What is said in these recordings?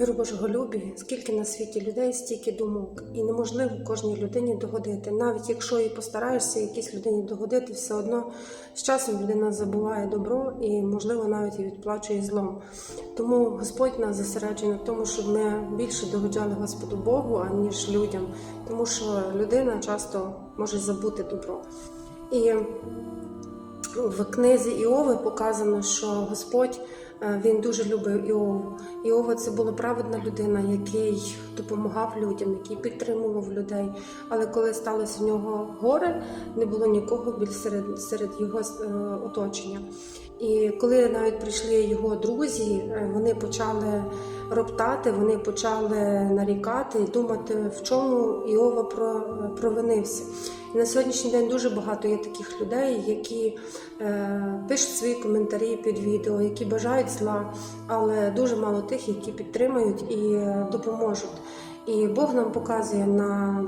Миру Божого любі, скільки на світі людей, стільки думок, і неможливо кожній людині догодити. Навіть якщо і постараєшся якійсь людині догодити, все одно з часом людина забуває добро і, можливо, навіть і відплачує злом. Тому Господь нас зосереджує на тому, щоб ми більше догоджали Господу Богу, аніж людям, тому що людина часто може забути добро. І в книзі Іови показано, що Господь е, він дуже любив Іову. Іова це була праведна людина, який допомагав людям, який підтримував людей. Але коли сталося в нього горе, не було нікого більш серед, серед його е, оточення. І коли навіть прийшли його друзі, е, вони почали роптати, вони почали нарікати і думати, в чому Іова про- провинився. І на сьогоднішній день дуже багато є таких людей, які е, пишуть свої коментарі під відео, які бажають зла, але дуже мало тих, які підтримують і е, допоможуть. І Бог нам показує на,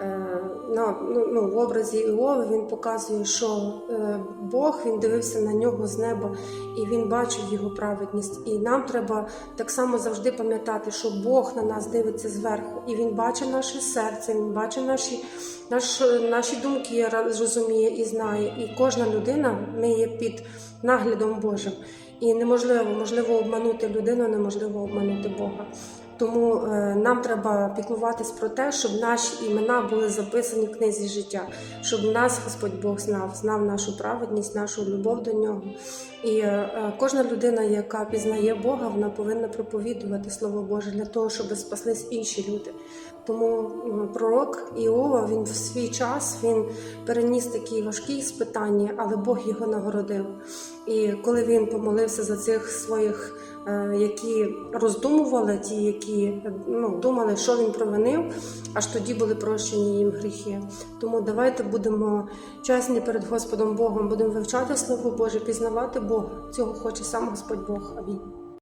е, на ну, ну, в образі Іови, він показує, що е, Бог він дивився на нього з неба і він бачив його праведність. І нам треба так само завжди пам'ятати, що Бог на нас дивиться зверху, і він бачить наше серце, він бачить наші, наш, наші думки, розуміє і знає. І кожна людина ми є під наглядом Божим. І неможливо, можливо, обманути людину, неможливо обманути Бога. Тому е, нам треба піклуватись про те, щоб наші імена були записані в книзі життя, щоб нас Господь Бог знав, знав нашу праведність, нашу любов до нього. І е, е, кожна людина, яка пізнає Бога, вона повинна проповідувати Слово Боже для того, щоб спаслись інші люди. Тому пророк Іова він в свій час він переніс такі важкі спитання, але Бог його нагородив. І коли він помолився за цих своїх, е, які роздумували, ті, які ну, думали, що він провинив, аж тоді були прощені їм гріхи. Тому давайте будемо чесні перед Господом Богом, будемо вивчати Слово Боже, пізнавати Бога. Цього хоче сам Господь Бог. Амінь.